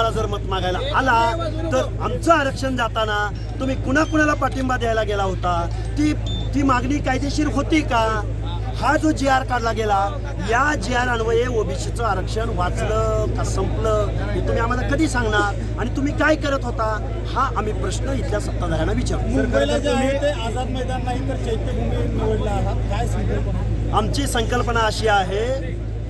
आम्हाला जर मत मागायला आला तर आमचं आरक्षण जाताना तुम्ही कुणाकुणाला पाठिंबा द्यायला गेला होता? ती ती मागणी कायदेशीर होती का? हा जो जी आर काढला गेला या जी आर अन्वये ओबीसीचं आरक्षण वाचलं का संपलं हे तुम्ही आम्हाला कधी सांगणार? आणि तुम्ही काय करत होता? हा आम्ही प्रश्न इथल्या सत्ताधाऱ्यांना विचारतो. मुंबईला जे आहे ते आझाद मैदान नाही तर चैत्यभूमी निवडला आहात काय संकल्पना? आमची संकल्पना अशी आहे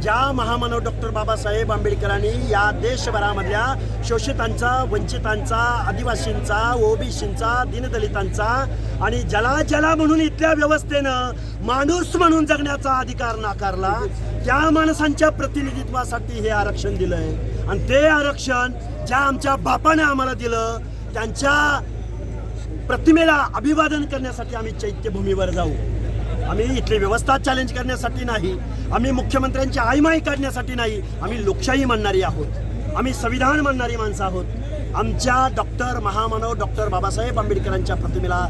ज्या महामानव डॉक्टर बाबासाहेब आंबेडकरांनी या देशभरामधल्या शोषितांचा वंचितांचा आदिवासींचा ओबीसींचा दीनदलितांचा आणि जला जला म्हणून इथल्या व्यवस्थेनं माणूस म्हणून जगण्याचा अधिकार नाकारला त्या माणसांच्या प्रतिनिधित्वासाठी हे आरक्षण दिलंय. आणि ते आरक्षण ज्या आमच्या बापाने आम्हाला दिलं त्यांच्या प्रतिमेला अभिवादन करण्यासाठी आम्ही चैत्यभूमीवर जाऊ. आम्ही इथली व्यवस्था चॅलेंज करण्यासाठी नाही. आम्ही मुख्यमंत्र्यांची आईमाई काढण्यासाठी नाही. आम्ही लोकशाही मानणारी आहोत. आम्ही संविधान मानणारी माणसं आहोत. आमच्या डॉक्टर महामानव डॉक्टर बाबासाहेब आंबेडकरांच्या प्रतिमेला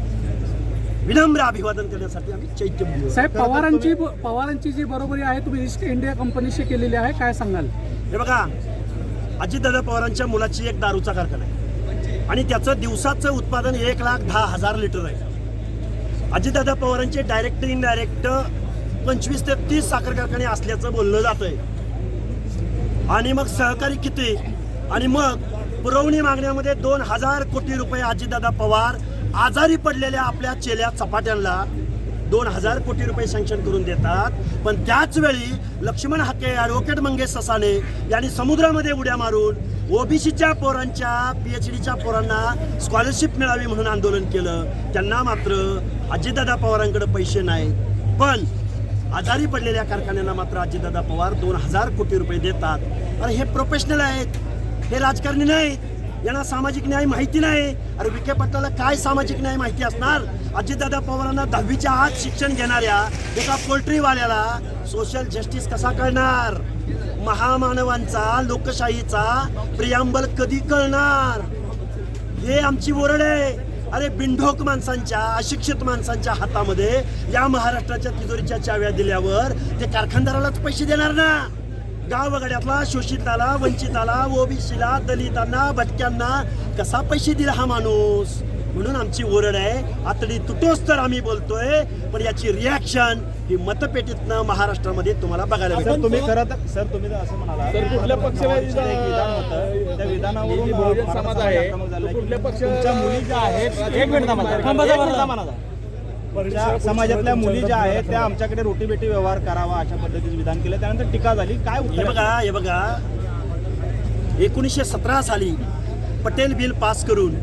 विनम्र अभिवादन करण्यासाठी आम्ही चैत्यभूमीवर साहेब पवारांची पवारांची जी बरोबरी आहे तुम्ही ईस्ट इंडिया कंपनीशी केलेली आहे काय सांगाल? हे बघा अजितदादा पवारांच्या मुलाची एक दारूचा कारखाना आहे. आणि त्याचं दिवसाचं उत्पादन एक लाख दहा हजार लिटर आहे. अजितदादा पवारांचे डायरेक्ट इनडायरेक्ट पंचवीस ते तीस साखर कारखाने असल्याचं बोललं जात आहे आणि मग सहकारी किती? आणि मग पुरवणी मागण्यामध्ये दोन हजार कोटी रुपये अजितदादा पवार आजारी पडलेल्या आपल्या चेल्या चपाट्यांना दोन हजार कोटी रुपये सँक्शन करून देतात. पण त्याचवेळी लक्ष्मण हाके ॲडव्होकेट मंगेश ससाने यांनी समुद्रामध्ये उड्या मारून ओबीसीच्या पोरांच्या पी एच डीच्या पोरांना स्कॉलरशिप मिळावी म्हणून आंदोलन केलं. त्यांना मात्र अजितदादा पवारांकडे पैसे नाहीत पण आजारी पडलेल्या कारखान्यांना मात्र अजितदादा पवार दोन हजार कोटी रुपये देतात. अरे हे प्रोफेशनल आहेत. हे राजकारणी नाहीत. यांना सामाजिक न्याय माहिती नाही. अरे विखे पाटलाला काय सामाजिक न्याय माहिती असणार? अजितदादा पवारांना दहावीच्या आत शिक्षण घेणाऱ्या एका पोल्ट्रीवाल्याला सोशल जस्टिस कसा कळणार? महामानवांचा लोकशाहीचा प्रियांबल कधी कळणार? हे आमची ओरड आहे. अरे बिंढोक माणसांच्या अशिक्षित माणसांच्या हातामध्ये या महाराष्ट्राच्या तिजोरीच्या चाव्या दिल्यावर ते कारखानदारालाच पैसे देणार ना? गावगड्यातला शोषिताला वंचिताला ओबीसीला दलितांना भटक्यांना कसा पैसे दिला हा माणूस? म्हणून आमची ओरड आहे. आतडी तुटोच तर आम्ही बोलतोय पण याची रिॲक्शन ही मतपेटीतनं महाराष्ट्रामध्ये तुम्हाला बघायला सर तुम्ही खरं तर सर तुम्ही असं म्हणाला तर कुठल्या पक्षाला पक्षाचं एक विधान होतं. त्या विधानावरून ही बहुजन भारत समाज आहे. आक्रमक झालं तो की कुठल्या पक्ष- तुमच्या मुली ज्या आहेत एक मिनिट थांबा, समाजातल्या मुली ज्या आहेत त्या आमच्याकडे रोटी बेटी व्यवहार करावा अशा पद्धतीचं विधान केलं. त्यानंतर टीका झाली. काय हे उत्तर बघा हे बघा. एकोणीसशे सतरा साली पटेल बिल पास करून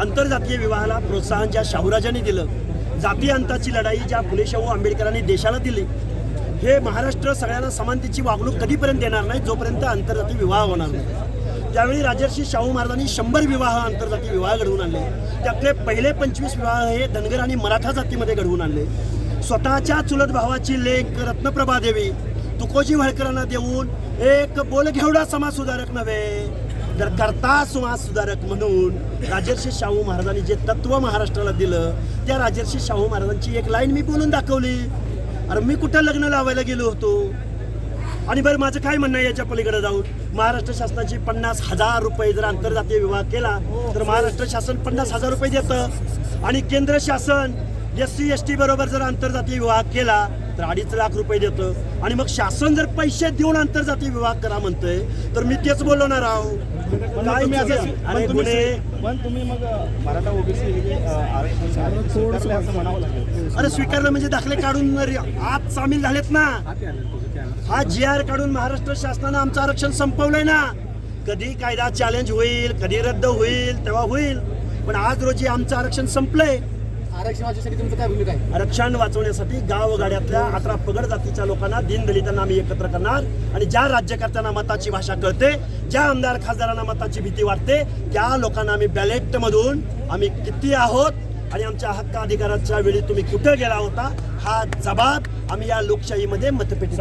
आंतरजातीय विवाहाला प्रोत्साहन ज्या शाहूराजांनी दिलं जाती अंताची लढाई ज्या फुले शाहू आंबेडकरांनी देशाला दिली हे महाराष्ट्र सगळ्यांना समानतेची वागणूक कधीपर्यंत देणार नाही जोपर्यंत आंतरजातीय विवाह होणार नाही. त्यावेळी राजर्षी शाहू महाराजांनी शंभर विवाह आंतरजातीय विवाह घडवून आणले त्यातले पहिले पंचवीस विवाह हे धनगर आणि मराठा जातीमध्ये घडवून आणले. स्वतःच्या चुलत भावाची लेख रत्नप्रभा देवी तुकोजी व्हळकरांना देऊन एक बोलघेवडा समाज सुधारक नव्हे. तर करता समाज सुधारक म्हणून राजर्षी शाहू महाराजांनी जे तत्व महाराष्ट्राला दिलं त्या राजर्षी शाहू महाराजांची एक लाईन मी बोलून दाखवली. अरे मी कुठं लग्न लावायला गेलो होतो? आणि बरं माझं काय म्हणणं आहे याच्या पलीकडे जाऊन? महाराष्ट्र शासनाची पन्नास हजार रुपये जर आंतरजातीय विवाह केला तर महाराष्ट्र शासन पन्नास हजार रुपये देतं. आणि केंद्र शासन एस सी एस टी बरोबर जर आंतरजातीय विवाह केला तर अडीच लाख रुपये देतं. आणि मग शासन जर पैसे देऊन आंतरजातीय विवाह करा म्हणतंय तर मी तेच बोलवणार आहो. काय तुम्ही असं अरे गुन्हे पण तुम्ही मग मराठा ओबीसी अरे स्वीकारलं म्हणजे दाखले काढून आत सामील झालेत ना. हा जी आर काढून महाराष्ट्र शासनानं आमचं आरक्षण संपवलंय ना. कधी कायदा चॅलेंज होईल कधी रद्द होईल तेव्हा होईल. पण आज रोजी आमचं आरक्षण संपलंय. आरक्षणासाठी तुमचं काय भूमिका आहे? आरक्षण वाचवण्यासाठी गावगाड्यातल्या अठरा पगड जातीच्या लोकांना दीनदलितांना आम्ही एकत्र करणार आणि ज्या राज्यकर्त्यांना मताची भाषा कळते ज्या आमदार खासदारांना मताची भीती वाटते त्या लोकांना आम्ही बॅलेट मधून आम्ही किती आहोत आणि आमच्या हक्क अधिकाराच्या वेळी तुम्ही कुठे गेला होता हा जबाब आम्ही या लोकशाहीमध्ये मतपेटीत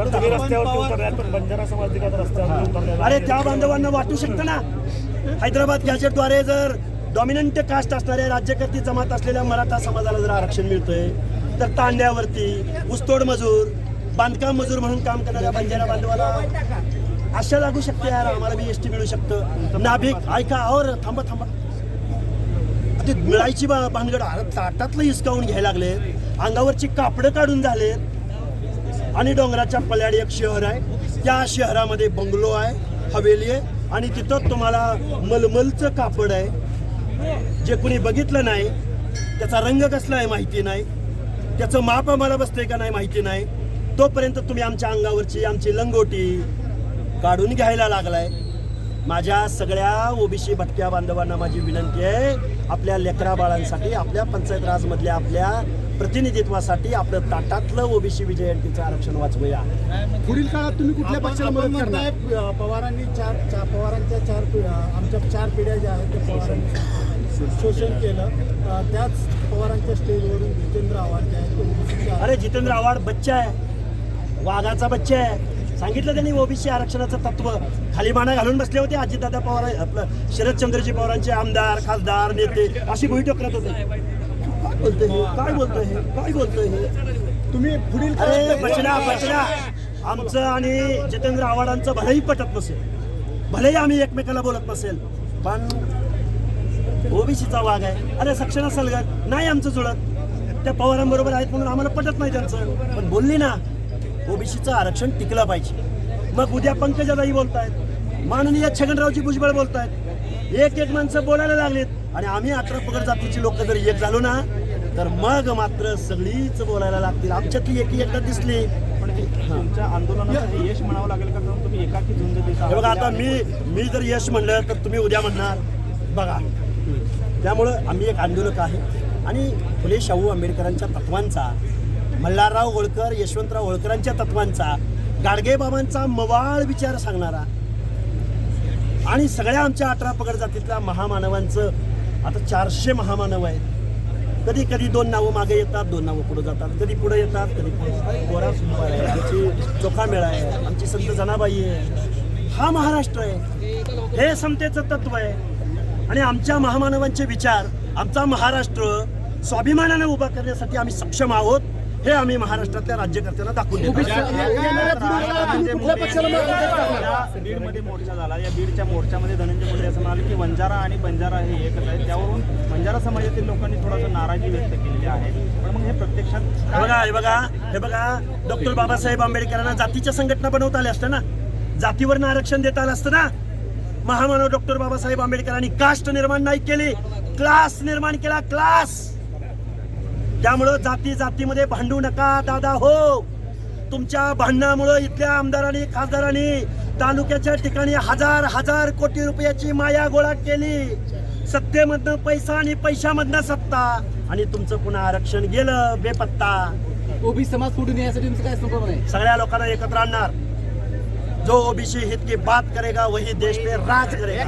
अरे त्या बांधवांना वाटू शकतं ना? हैदराबाद गॅजेटद्वारे जर डॉमिनंट कास्ट असणाऱ्या राज्यकर्ती जमात असलेल्या मराठा समाजाला जर आरक्षण मिळतंय तर तांड्यावरती ऊसतोड मजूर बांधकाम मजूर म्हणून काम करणाऱ्या बंजारा बांधवाला आशा लागू शकते यार आम्हाला बी एस टी मिळू शकतं. नाभिक ऐका और थांबा थांबा. ते मिळायची बा- भानगड ताटातलं हिसकावून घ्यायला लागले अंगावरची कापडं काढून झाले आणि डोंगराच्या पल्याड एक शहर आहे. त्या शहरामध्ये बंगलो आहे हवेली आहे. आणि तिथं तुम्हाला मलमलचं कापड आहे. जे कुणी बघितलं नाही त्याचा रंग कसला आहे माहिती नाही. त्याचं माप आम्हाला बसतंय का नाही माहिती नाही. तोपर्यंत तुम्ही आमच्या अंगावरची आमची लंगोटी काढून घ्यायला लागलाय. माझ्या सगळ्या ओबीसी भटक्या बांधवांना माझी विनंती आहे आपल्या लेकरा बाळांसाठी आपल्या पंचायत राजमधल्या आपल्या प्रतिनिधित्वासाठी आपलं ताटातलं ओबीसी विजयंतीचं आरक्षण वाचवूया. पुढील काळात तुम्ही कुठल्या पक्षाला मदत करणार? पवारांनी चार चार पवारांच्या चार पिढ्या आमच्या चार पिढ्या ज्या आहेत त्या पवारांनी शोषण केलं. त्याच पवारांच्या स्टेजवरून जितेंद्र आव्हाड जे आहेत. अरे जितेंद्र आव्हाड बच्चा आहे. वाघाचा बच्चा आहे. सांगितलं त्यांनी ओबीसी आरक्षणाचं तत्व. खाली माना घालून बसले होते अजितदादा पवार आपलं शरदचंद्रजी पवारांचे आमदार खासदार नेते अशी भुई टोकरत होते. काय बोलतोय हे? काय बोलतोय हे? काय बोलतोय हे? तुम्ही पुढील अरे बचना बचना. आमचं आणि जितेंद्र आव्हाडांचं भलेही पटत नसेल. भलेही आम्ही एकमेकाला बोलत नसेल. पण ओबीसीचा वाघ आहे. अरे सक्षम असेल का? नाही आमचं जुळत. त्या पवारांबरोबर आहेत म्हणून आम्हाला पटत नाही त्यांचं. पण बोलली ना ओबीसीचं आरक्षण टिकलं पाहिजे. मग उद्या पंकजाताई बोलतायत. माननीय छगनरावजी भुजबळ बोलतायत. एक एक माणसं बोलायला लागलीत. आणि आम्ही अठरा पगड जातीची लोक जर एक झालो ना तर मग मात्र सगळीच बोलायला लागतील. आमच्यातली एकी एकदा दिसली. पण तुमच्या आंदोलनाचं हे यश म्हणावं लागेल का? कारण तुम्ही एकाकी झुंज देत? बघा आता. मी मी जर यश म्हणलं तर तुम्ही उद्या म्हणणार. बघा त्यामुळं आम्ही एक आंदोलक आहे. आणि फुले शाहू आंबेडकरांच्या तत्वांचा मल्हारराव होळकर यशवंतराव होळकरांच्या तत्वांचा गाडगेबाबांचा मवाळ विचार सांगणारा आणि सगळ्या आमच्या अठरा पगड जातीतल्या महामानवांचं आता चारशे महामानव आहेत. कधी कधी दोन नावं मागे येतात दोन नावं पुढे जातात. कधी पुढे येतात कधी गोरा आहे आमची चोखा मेळा आहे आमची संत जनाबाई आहे. हा महाराष्ट्र आहे. हे समतेचं तत्व आहे. आणि आमच्या महामानवांचे विचार आमचा महाराष्ट्र स्वाभिमानाने उभा करण्यासाठी आम्ही सक्षम आहोत हे आम्ही महाराष्ट्रातल्या राज्यकर्त्यांना दाखवून बीडमध्ये मोर्चा झाला. या बीडच्या मोर्चामध्ये धनंजय मुंडे असं म्हणाले की वंजारा आणि बंजारा हे एकच आहे त्यावरून बंजारा समाजातील लोकांनी थोडंसं नाराजी व्यक्त केलेली आहे. पण मग हे प्रत्यक्षात हे बघा हे बघा हे बघा डॉक्टर बाबासाहेब आंबेडकरांना जातीच्या संघटना बनवता आल्या असत्या ना? जातीवरनं आरक्षण देता आलं असतं ना? महामानव डॉक्टर बाबासाहेब आंबेडकरांनी कास्ट निर्माण नाही केली. क्लास निर्माण केला क्लास. त्यामुळं जाती जातीमध्ये भांडू नका दादा हो. तुमच्या भांडणामुळं इथल्या आमदारांनी खासदारांनी तालुक्याच्या ठिकाणी हजार हजार कोटी रुपयाची माया गोळा केली. सत्तेमधनं पैसा आणि पैशामधनं सत्ता. आणि तुमचं पुन्हा आरक्षण गेलं बेपत्ता. ओबीसी समाज फुटून येण्यासाठी तुमचं काय संकल्पना आहे सगळ्या लोकांना एकत्र आणणार. जो ओबीसी हित की बात करेगा वही देश पे राज करेगा।